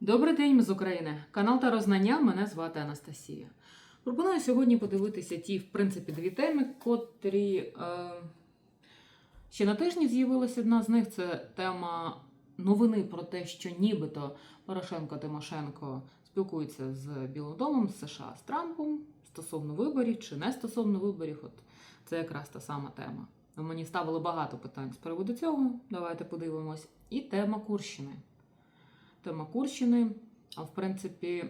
Добрий день, ми з України. Канал та Рознання. Мене звати Анастасія. Пропоную сьогодні подивитися ті, в принципі, дві теми, котрі е, ще на тижні з'явилася. Одна з них це тема новини про те, що нібито Порошенко Тимошенко спілкуються з Білим домом з США з Трампом стосовно виборів чи не стосовно виборів. От це якраз та сама тема. Мені ставили багато питань з приводу цього. Давайте подивимось. І тема Курщини тема Курщини. В принципі,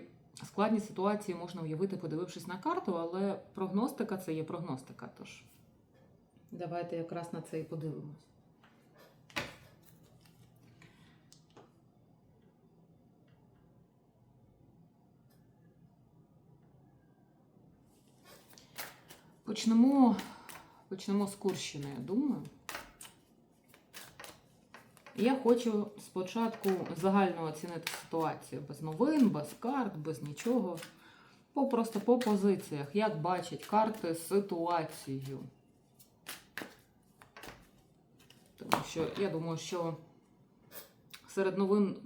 складні ситуації можна уявити, подивившись на карту, але прогностика це є прогностика. Тож давайте якраз на це і подивимось. Почнемо, почнемо з Курщини, я думаю. Я хочу спочатку загально оцінити ситуацію без новин, без карт, без нічого. По, просто по позиціях, як бачать карти ситуацію. Тому що я думаю, що серед новин,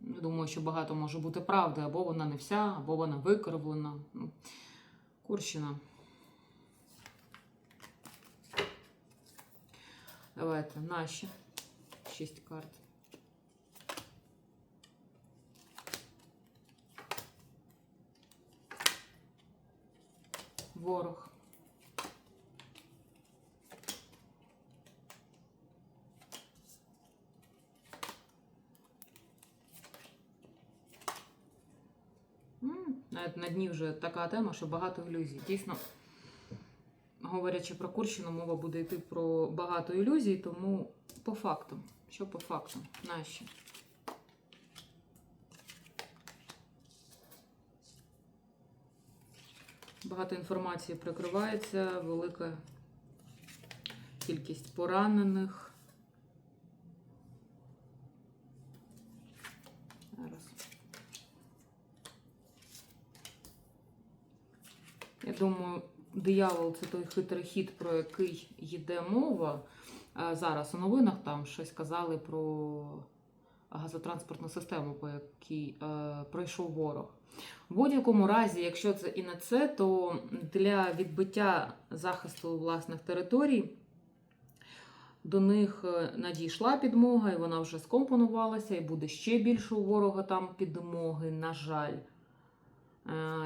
я думаю, що багато може бути правди, або вона не вся, або вона викривлена. Ну, Курщина. Давайте наші. Шість карт. Ворог. Навіть на дні вже така тема, що багато ілюзій. Дійсно, говорячи про Курщину, мова буде йти про багато ілюзій, тому по факту. Що по факту? Наші. Багато інформації прикривається, велика кількість поранених. Зараз. Я думаю, диявол це той хитрий хід, про який йде мова. Е, Зараз у новинах там щось казали про газотранспортну систему, по якій е, пройшов ворог. В будь-якому разі, якщо це і не це, то для відбиття захисту власних територій до них е, надійшла підмога, і вона вже скомпонувалася, і буде ще більше у ворога там підмоги, на жаль.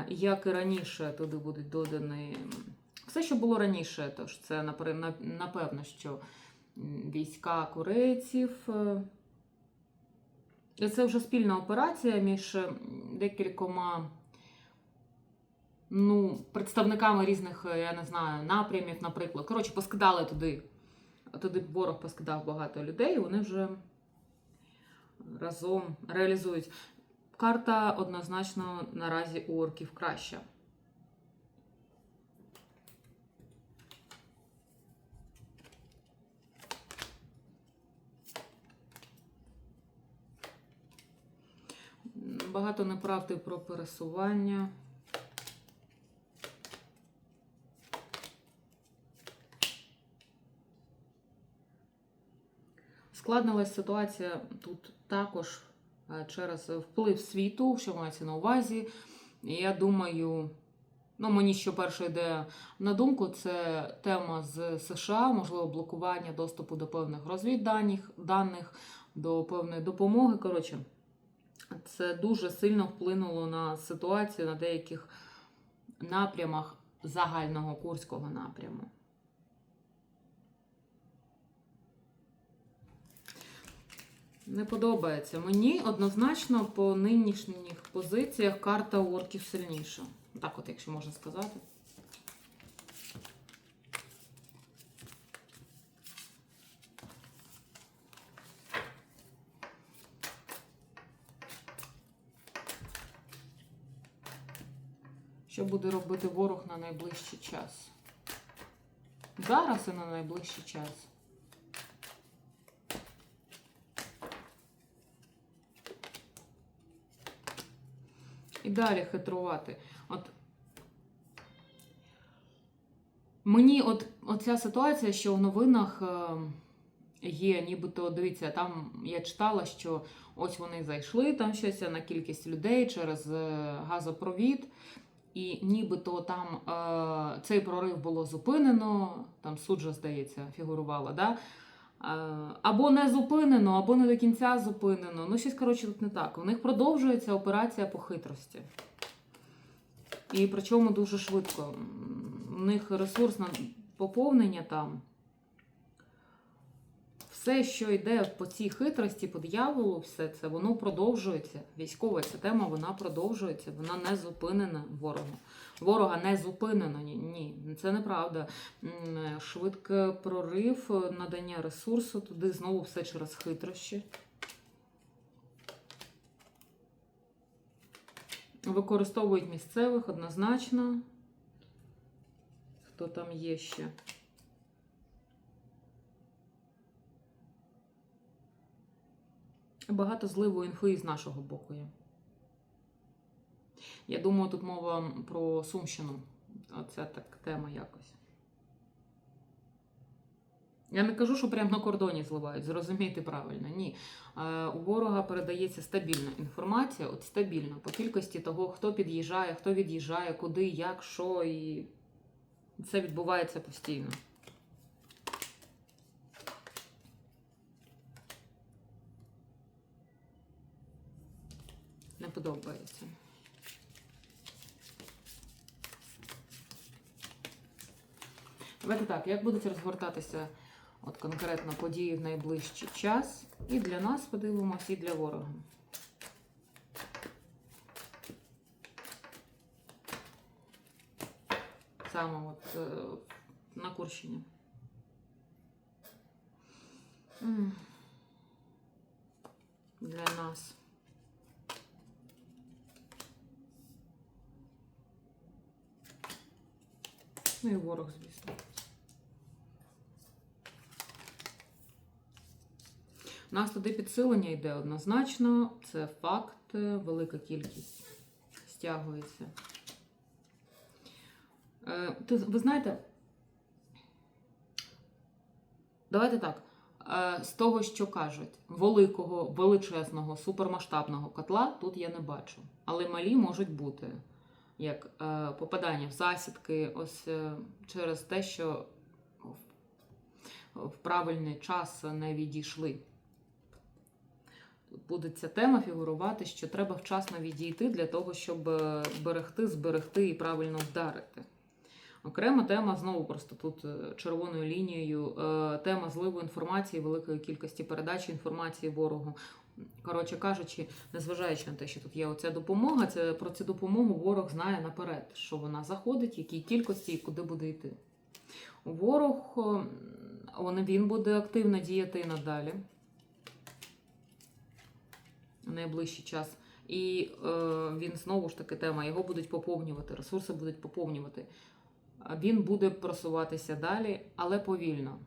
Як і раніше, туди будуть додані все, що було раніше, тож це напевно, що війська корейців. е, це вже спільна операція між е, декількома ну, представниками різних, е, я не знаю, напрямів, наприклад. Коротше, поскидали туди. Туди ворог поскидав багато людей, і вони вже разом реалізують. Карта однозначно наразі у орків краща. Багато неправди про пересування. Складнилась ситуація тут також е, через вплив світу, що мається на увазі. Я думаю, ну мені що перше йде на думку, це тема з США, можливо, блокування доступу до певних розвідданих, даних, до певної допомоги. Коротше, це дуже сильно вплинуло на ситуацію на деяких напрямах загального курського напряму. Не подобається. Мені однозначно по нинішніх позиціях карта орків сильніша. Так, от, якщо можна сказати. Що буде робити ворог на найближчий час? Зараз і на найближчий час. І далі хитрувати. От мені от оця ситуація, що в новинах е, є, нібито дивіться, там я читала, що ось вони зайшли там щось на кількість людей через е, газопровід. І нібито там е, цей прорив було зупинено, там суджа, здається, фігурувала, да? Е, або не зупинено, або не до кінця зупинено. Ну, щось, коротше, тут не так. У них продовжується операція по хитрості. І причому дуже швидко. У них ресурсне поповнення там. Все, що йде по цій хитрості, по дияволу, все це, воно продовжується. Військова ця тема, вона продовжується, вона не зупинена ворогом. Ворога не зупинено. Ні, ні, це неправда. Швидкий прорив, надання ресурсу туди, знову все через хитрощі. Використовують місцевих однозначно. Хто там є ще? Багато зливу інфи з нашого боку є. Я думаю, тут мова про Сумщину. Оце так тема якось. Я не кажу, що прямо на кордоні зливають, зрозумійте правильно. Ні. Е, У ворога передається стабільна інформація, от стабільно, по кількості того, хто під'їжджає, хто від'їжджає, куди, як, що, і це відбувається постійно. Подобається. Давайте так, як будуть розгортатися от конкретно події в найближчий час. І для нас подивимося, і для ворога. Саме от е, на Курщині. Для нас. Ну і ворог, звісно. У нас туди підсилення йде однозначно, це факт, е, велика кількість стягується. Е, Ви знаєте, давайте так. е, З того, що кажуть, великого, величезного, супермасштабного котла тут я не бачу. Але малі можуть бути як е, попадання в засідки, ось е, через те, що в, правильний час не відійшли. Буде ця тема фігурувати, що треба вчасно відійти для того, щоб е, берегти, зберегти і правильно вдарити. Окрема тема знову просто тут червоною лінією. Тема зливу інформації, великої кількості передачі інформації ворогу. Коротше кажучи, незважаючи на те, що тут є оця допомога, це про цю допомогу ворог знає наперед, що вона заходить, в якій кількості і куди буде йти. Ворог он- він буде активно діяти і надалі найближчий час. І е, він знову ж таки тема, його будуть поповнювати, ресурси будуть поповнювати. Він буде просуватися далі, але повільно.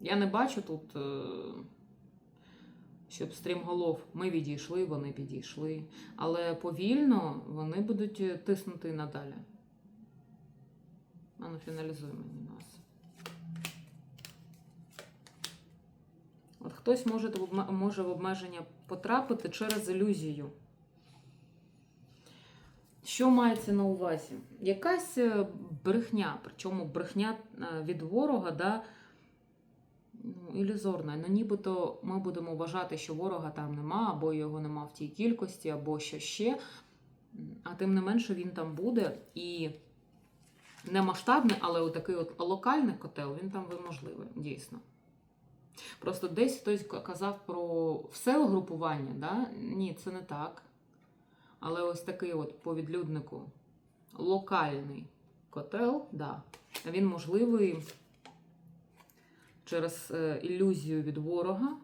Я не бачу тут, е, щоб стрімголов ми відійшли, вони підійшли. Але повільно вони будуть е, тиснути надалі. А ну фіналізуй мені нас. От хтось може, може в обмеження потрапити через ілюзію. Що мається на увазі? Якась е, брехня, причому брехня е, від ворога, да, ну, ілюзорна. Ну, нібито ми будемо вважати, що ворога там нема, або його нема в тій кількості, або що ще. А тим не менше він там буде. І не масштабний, але отакий от локальний котел, він там можливий, дійсно. Просто десь хтось казав про все угрупування, да? ні, це не так. Але ось такий от по відлюднику локальний котел, да, він можливий через е, ілюзію від ворога.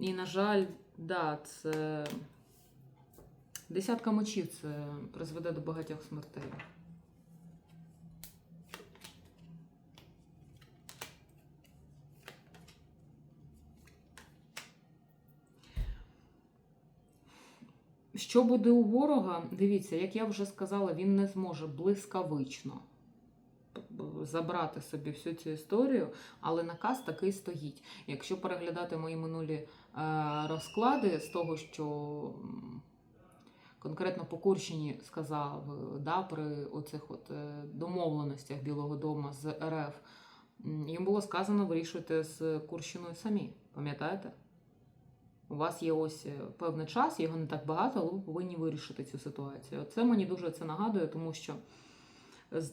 І, на жаль, да, це десятка мочів це призведе до багатьох смертей. Що буде у ворога? Дивіться, як я вже сказала, він не зможе блискавично забрати собі всю цю історію, але наказ такий стоїть. Якщо переглядати мої минулі е, розклади з того, що конкретно по Курщині сказав да, при оцих от е, домовленостях Білого Дому з РФ, їм було сказано вирішуйте з Курщиною самі. Пам'ятаєте? У вас є ось е, певний час, його не так багато, але ви повинні вирішити цю ситуацію. Це мені дуже це нагадує, тому що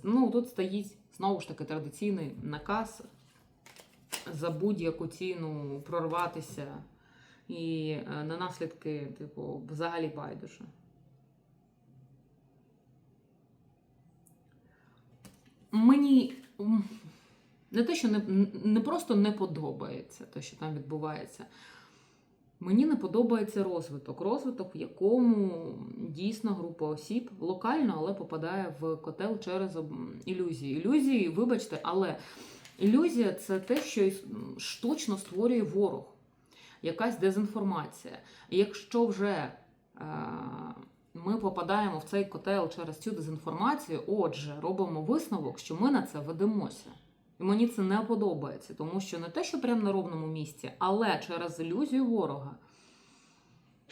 ну, тут стоїть знову ж таки традиційний наказ за будь-яку ціну прорватися і е, на наслідки, типу, взагалі байдуже. Мені не те, що не, не просто не подобається те, що там відбувається. Мені не подобається розвиток. Розвиток, в якому дійсно група осіб локально, але попадає в котел через ілюзії. Ілюзії, вибачте, але ілюзія це те, що штучно створює ворог, якась дезінформація. І якщо вже е, ми попадаємо в цей котел через цю дезінформацію, отже, робимо висновок, що ми на це ведемося. І мені це не подобається, тому що не те, що прямо на ровному місці, але через ілюзію ворога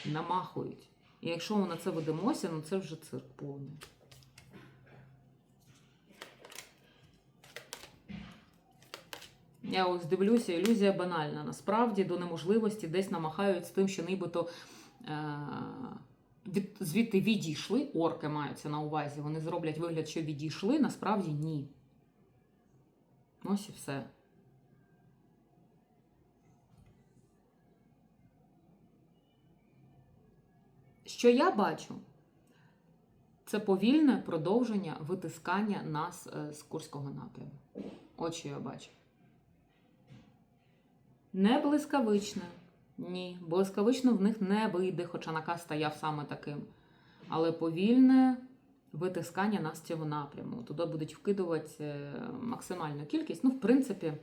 намахують. І якщо ми на це ведемося, ну це вже цирк повний. Я ось дивлюся, ілюзія банальна. Насправді до неможливості десь намахають з тим, що нібито е- від, звідти відійшли, орки маються на увазі. Вони зроблять вигляд, що відійшли, насправді ні. Ось і все. Що я бачу? Це повільне продовження витискання нас е, з Курського напряму. Що я бачу. Не блискавичне. Ні, блискавично в них не вийде, хоча наказ стояв саме таким. Але повільне витискання нас цього напряму. Туди будуть вкидувати е, максимальну кількість. Ну, в принципі,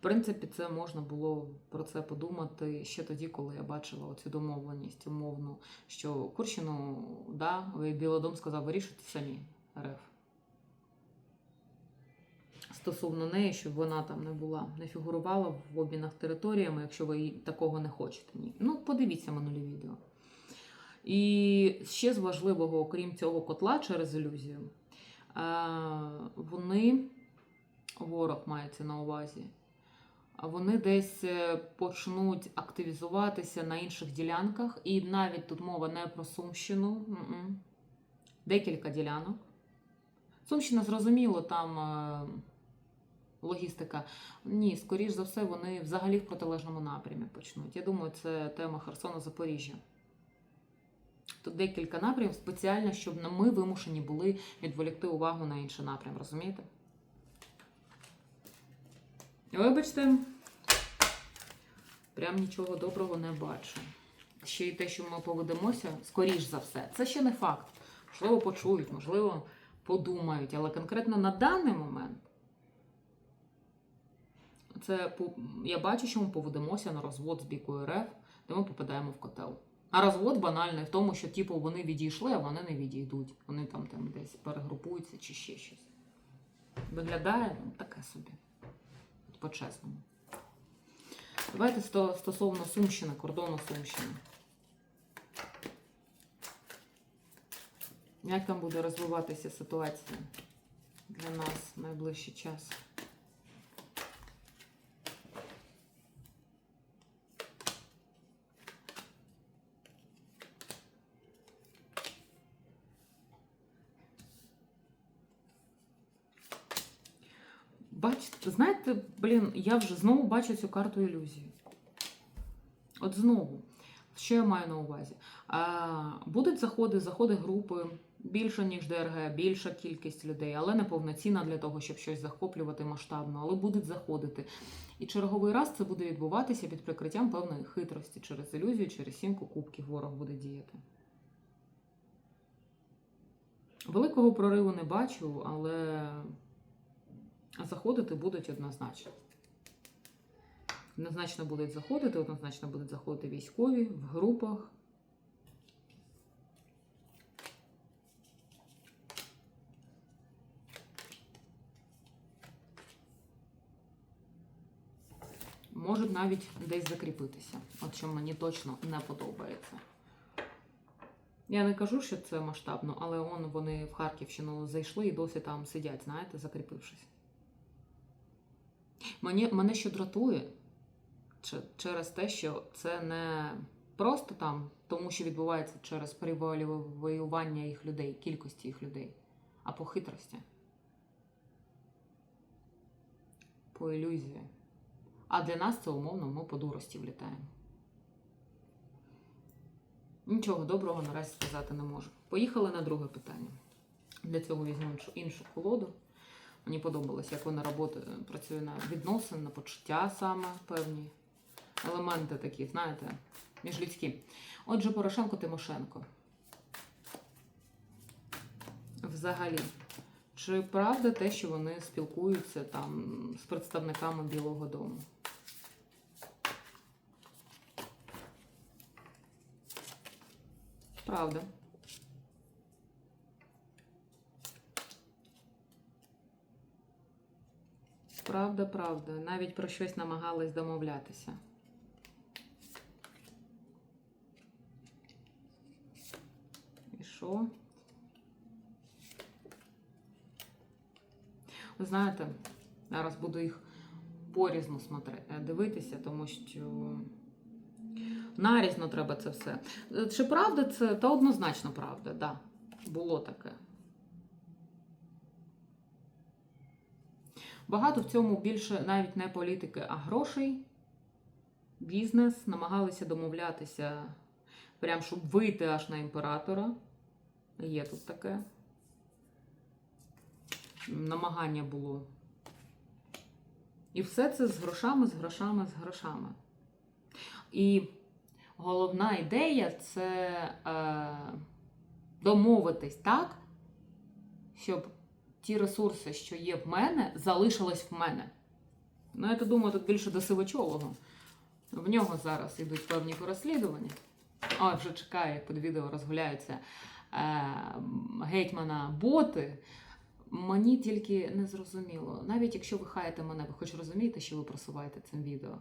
в принципі, це можна було про це подумати ще тоді, коли я бачила оцю домовленість умовну, що Курщину, да, Білодом сказав, вирішуйте самі РФ. Стосовно неї, щоб вона там не була, не фігурувала в обмінах територіями, якщо ви такого не хочете. Ні. Ну, подивіться минулі відео. І ще з важливого, окрім цього котла через ілюзію, е, вони, ворог мається на увазі, вони десь е, почнуть активізуватися на інших ділянках, і навіть тут мова не про Сумщину, декілька ділянок. Сумщина, зрозуміло, там е, логістика. Ні, скоріш за все, вони взагалі в протилежному напрямі почнуть. Я думаю, це тема Херсона Запоріжжя. Тут декілька напрямів спеціально, щоб ми вимушені були відволікти увагу на інший напрям, розумієте? Вибачте, прям нічого доброго не бачу. Ще й те, що ми поведемося, скоріш за все. Це ще не факт. Можливо, почують, можливо, подумають, але конкретно на даний момент. Це я бачу, що ми поведемося на розвод з біку РФ, де ми попадаємо в котел. А розвод банальний в тому, що типу вони відійшли, а вони не відійдуть. Вони там, там десь перегрупуються чи ще щось. Виглядає ну, таке собі. От По-чесному. Давайте стосовно Сумщини, кордону Сумщини. Як там буде розвиватися ситуація для нас в найближчий час? Бачите, знаєте, блін, я вже знову бачу цю карту ілюзії. От знову, що я маю на увазі? А, будуть заходи, заходи групи більше, ніж ДРГ, більша кількість людей, але не повноцінна для того, щоб щось захоплювати масштабно, але будуть заходити. І черговий раз це буде відбуватися під прикриттям певної хитрості через ілюзію, через сімку кубків ворог буде діяти. Великого прориву не бачу, але Заходити будуть однозначно. Однозначно будуть заходити, однозначно будуть заходити військові в групах. Можуть навіть десь закріпитися, от що мені точно не подобається. Я не кажу, що це масштабно, але он вони в Харківщину зайшли і досі там сидять, знаєте, закріпившись. Мені, мене що дратує через те, що це не просто там, тому що відбувається через перевоювання їх людей, кількості їх людей, а по хитрості, по ілюзії. А для нас це умовно ми по дурості влітаємо. Нічого доброго наразі сказати не можу. Поїхали на друге питання. Для цього візьму іншу, іншу колоду. Мені подобалось, як вона роботи, працює на відносини, на почуття саме певні елементи такі, знаєте, міжлюдські. Отже, Порошенко Тимошенко. Взагалі, чи правда те, що вони спілкуються там з представниками Білого Дому? Правда. Правда, правда. Навіть про щось намагались домовлятися. І що? Ви знаєте, зараз буду їх порізно смотри- дивитися, тому що нарізно треба це все. Е, Чи правда це? Та однозначно правда, да. Було таке. Багато в цьому більше навіть не політики, а грошей. Бізнес намагалися домовлятися, прям щоб вийти аж на імператора. Є тут таке. Намагання було. І все це з грошами, з грошами, з грошами. І головна ідея це е, домовитись так, щоб ті ресурси, що є в мене, залишились в мене. Ну, я то думаю, тут більше до сивочолого. В нього зараз йдуть певні переслідування. Ой, вже чекає, під відео розгуляються е, гетьмана боти. Мені тільки не зрозуміло. Навіть якщо ви хаєте мене, ви хоч розумієте, що ви просуваєте цим відео.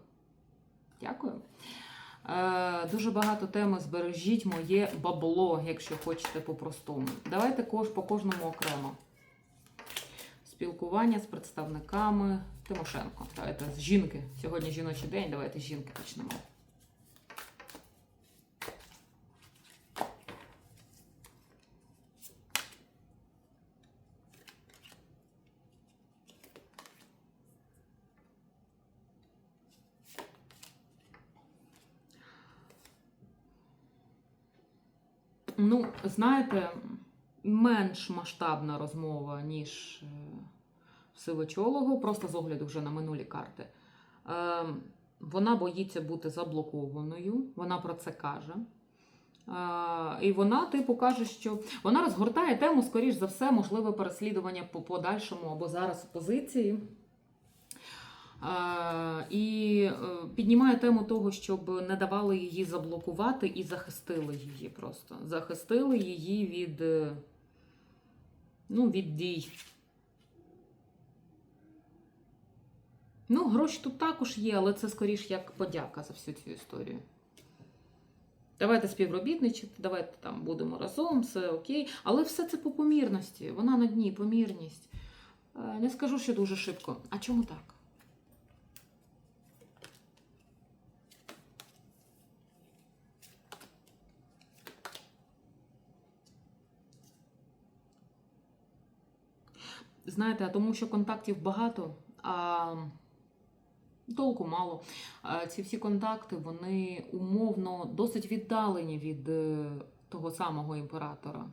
Дякую. Е, дуже багато теми збережіть моє бабло, якщо хочете по-простому. Давайте по кожному окремо. Спілкування з представниками Тимошенко. Давайте з жінки. Сьогодні жіночий день, давайте з жінки почнемо. Ну, знаєте, менш масштабна розмова, ніж е, Сивочолого, просто з огляду вже на минулі карти. Е, Вона боїться бути заблокованою, вона про це каже. Е, І вона, типу, каже, що вона розгортає тему, скоріш за все, можливе переслідування по подальшому або зараз опозиції. Е, І е, піднімає тему того, щоб не давали її заблокувати і захистили її просто. Захистили її від, ну, від дій. Ну, гроші тут також є, але це скоріш як подяка за всю цю історію. Давайте співробітничати, давайте там будемо разом, все окей. Але все це по помірності. Вона на дні, помірність. Е, Не скажу, що дуже шибко. А чому так? Знаєте, а тому що контактів багато, а толку мало. Ці всі контакти, вони умовно досить віддалені від е, того самого імператора.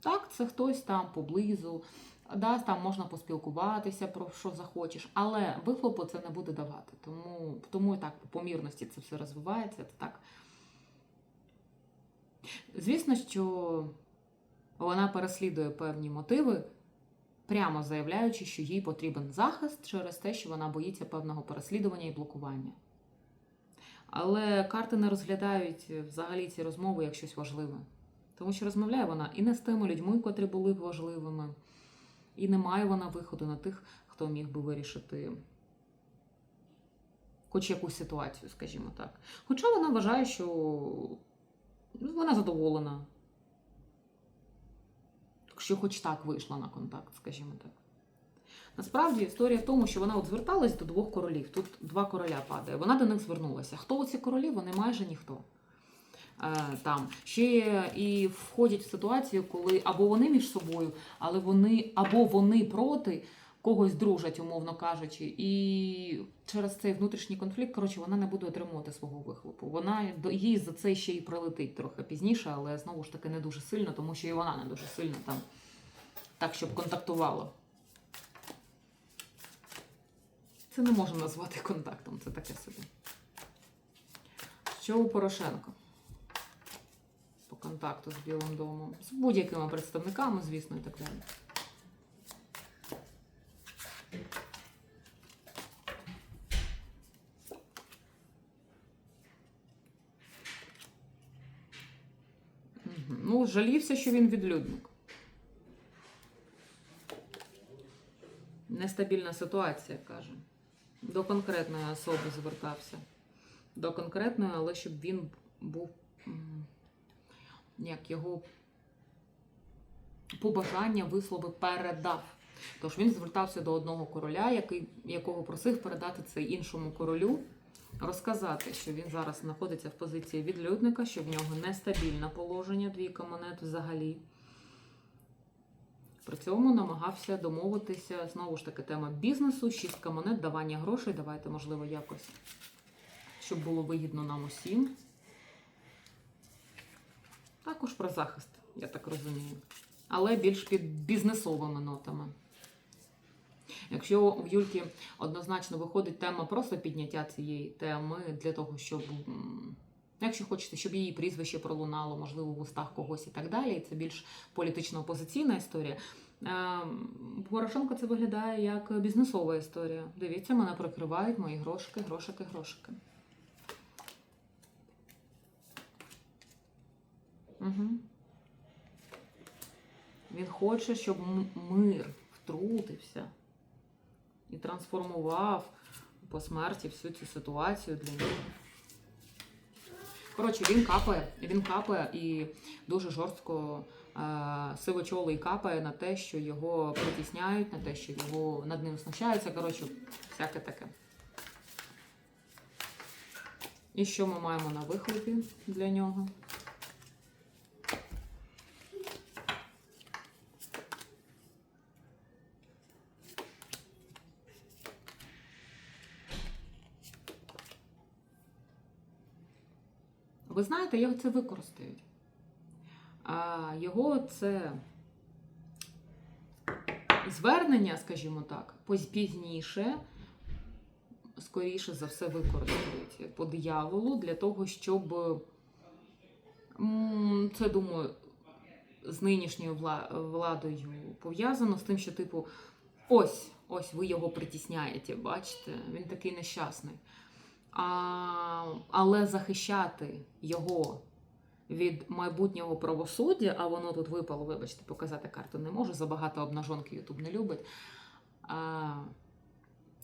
Так, це хтось там поблизу, да, там можна поспілкуватися про що захочеш, але вихлопу це не буде давати. Тому, тому і так по помірності це все розвивається. Це так. Звісно, що вона переслідує певні мотиви, прямо заявляючи, що їй потрібен захист через те, що вона боїться певного переслідування і блокування. Але карти не розглядають взагалі ці розмови як щось важливе. Тому що розмовляє вона і не з тими людьми, котрі були б важливими, і не має вона виходу на тих, хто міг би вирішити хоч якусь ситуацію, скажімо так. Хоча вона вважає, що ну, вона задоволена. Що хоч так вийшла на контакт, скажімо так. Насправді історія в тому, що вона от зверталась до двох королів. Тут два короля падає. Вона до них звернулася. Хто оці королі? Вони майже ніхто. Е, там ще і входять в ситуацію, коли або вони між собою, але вони або вони проти когось дружать, умовно кажучи, і через цей внутрішній конфлікт, коротше, вона не буде отримувати свого вихлопу. Вона їй за це ще й прилетить трохи пізніше, але знову ж таки не дуже сильно, тому що і вона не дуже сильно там так, щоб контактувала. Це не можна назвати контактом, це таке собі. Що у Порошенка? По контакту з Білим домом. З будь-якими представниками, звісно, і так далі. Мгм. Ну, жалівся, що він відлюдник. Нестабільна ситуація, каже. До конкретної особи звертався. До конкретної, але щоб він був як його побажання вислови передав. Тож він звертався до одного короля, який, якого просив передати це іншому королю, розказати, що він зараз знаходиться в позиції відлюдника, що в нього нестабільне положення, двійка монет взагалі. При цьому намагався домовитися, знову ж таки, тема бізнесу, шістка монет, давання грошей. Давайте, можливо, якось, щоб було вигідно нам усім. Також про захист, я так розумію. Але більш під бізнесовими нотами. Якщо в Юльки однозначно виходить тема просто підняття цієї теми для того, щоб, якщо хочете, щоб її прізвище пролунало, можливо, в устах когось і так далі, і це більш політично-опозиційна історія. Е, Порошенко це виглядає як бізнесова історія. Дивіться, мене прикривають мої грошики, грошики, грошики. Угу. Він хоче, щоб мир втрутився і трансформував по смерті всю цю ситуацію для нього. Коротше, він капає, він капає і дуже жорстко е, сивочолий капає на те, що його притісняють, на те, що його над ним знущаються. Коротше, всяке таке. І що ми маємо на вихлопі для нього? Ви знаєте, його це використають. Його це звернення, скажімо так, пізніше, скоріше за все, використають по дияволу для того, щоб це, думаю, з нинішньою владою пов'язано з тим, що, типу, ось, ось ви його притісняєте, бачите, він такий нещасний. А, але захищати його від майбутнього правосуддя, а воно тут випало, вибачте, показати карту не можу, забагато обнажонки Ютуб не любить. А,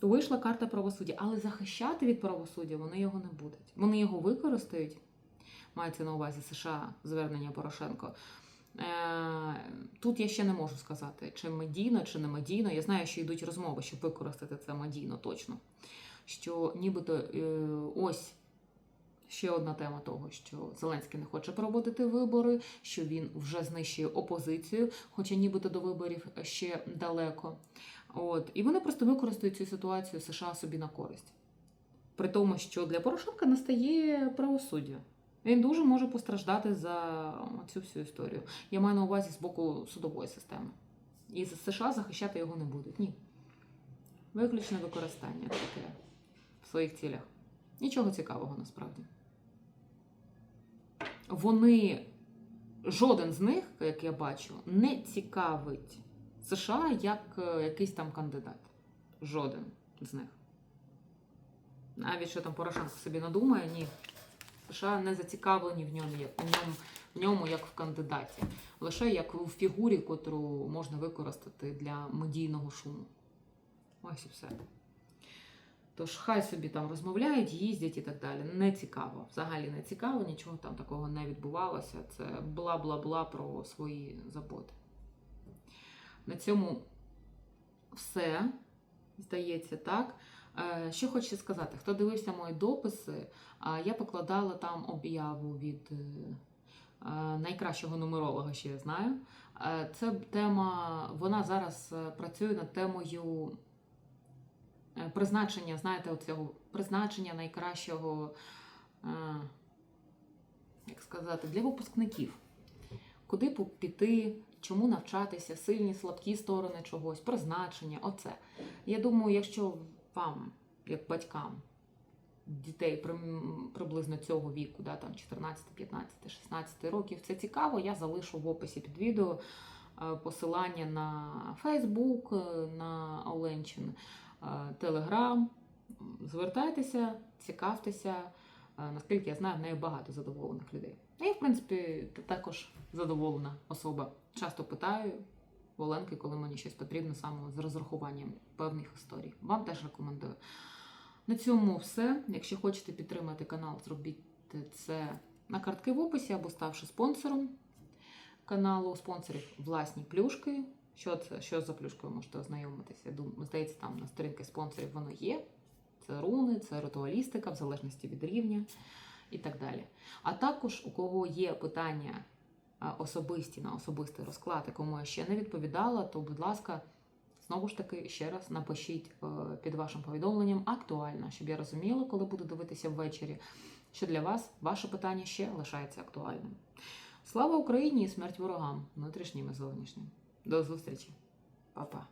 вийшла карта правосуддя, але захищати від правосуддя вони його не будуть. Вони його використають, мається на увазі США звернення Порошенко. Е, Тут я ще не можу сказати, чи медійно, чи не медійно. Я знаю, що йдуть розмови, щоб використати це медійно точно. Що нібито е, ось ще одна тема того, що Зеленський не хоче проводити вибори, що він вже знищує опозицію, хоча нібито до виборів ще далеко. От. І вони просто використають цю ситуацію США собі на користь. При тому, що для Порошенка настає правосуддя. Він дуже може постраждати за цю всю історію. Я маю на увазі з боку судової системи. І США захищати його не будуть. Ні. Виключне використання таке своїх цілях. Нічого цікавого насправді. Вони, жоден з них, як я бачу, не цікавить США як е, якийсь там кандидат. Жоден з них. Навіть що там Порошенко собі надумає, ні. США не зацікавлені в ньому, як, в ньому, в ньому як в кандидаті. Лише як у фігурі, котру можна використати для медійного шуму. Ось і все. Тож хай собі там розмовляють, їздять і так далі. Не цікаво. Взагалі не цікаво, нічого там такого не відбувалося. Це бла-бла-бла про свої заботи. На цьому все, здається, так. Е, Що хочу сказати, хто дивився мої дописи, я покладала там об'яву від е, е, найкращого нумеролога, що я знаю. Це тема, вона зараз працює над темою призначення, знаєте, оцього призначення найкращого, е, як сказати, для випускників. Куди піти, чому навчатися, сильні, слабкі сторони чогось, призначення, оце. Я думаю, якщо вам, як батькам, дітей приблизно цього віку, да, там 14, 15, 16 років, це цікаво, я залишу в описі під відео е, посилання на е, на Оленчин, Telegram. Звертайтеся, цікавтеся. Наскільки я знаю, в неї багато задоволених людей. Я, в принципі, також задоволена особа. Часто питаю в Оленки, коли мені щось потрібно саме з розрахуванням певних історій. Вам теж рекомендую. На цьому все. Якщо хочете підтримати канал, зробіть це на картки в описі або ставши спонсором каналу. Спонсорів власні плюшки. Що це? Що за плюшкою можете ознайомитися? Думаю, здається, там на сторінки спонсорів воно є. Це руни, це ритуалістика, в залежності від рівня і так далі. А також, у кого є питання особисті на особистий розклад, і кому я ще не відповідала, то, будь ласка, знову ж таки, ще раз напишіть е, під вашим повідомленням актуально, щоб я розуміла, коли буду дивитися ввечері, що для вас ваше питання ще лишається актуальним. Слава Україні і смерть ворогам, внутрішнім і зовнішнім. До зустрічі, Па-па.